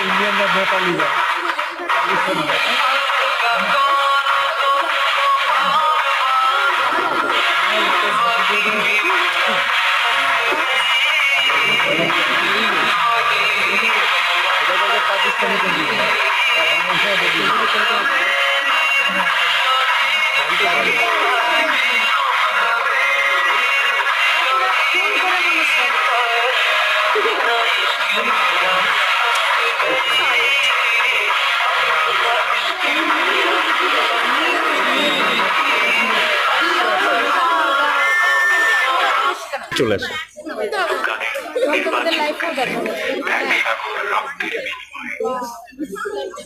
ইন্ডিয়ানরা নেপালি চলে আসে। তোমাদের লাইফও দেখো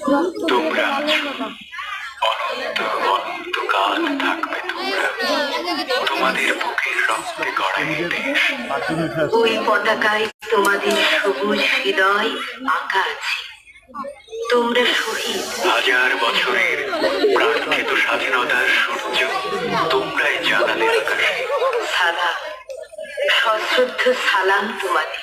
তোমরা অনন্ত অনন্তকাল থাকবে তোমাদের বুকের রক্তে গড়াইতে পাকিস্তানি ওই পতাকায় তোমাদের সবুজ হৃদয় আঁকা আছে। তোমরা শহীদ। হাজার বছরের প্রার্থিত স্বাধীনতার সূর্য তোমরাই জানালে আকাশে। সাদা সশ্রদ্ধ সালাম তোমাদের।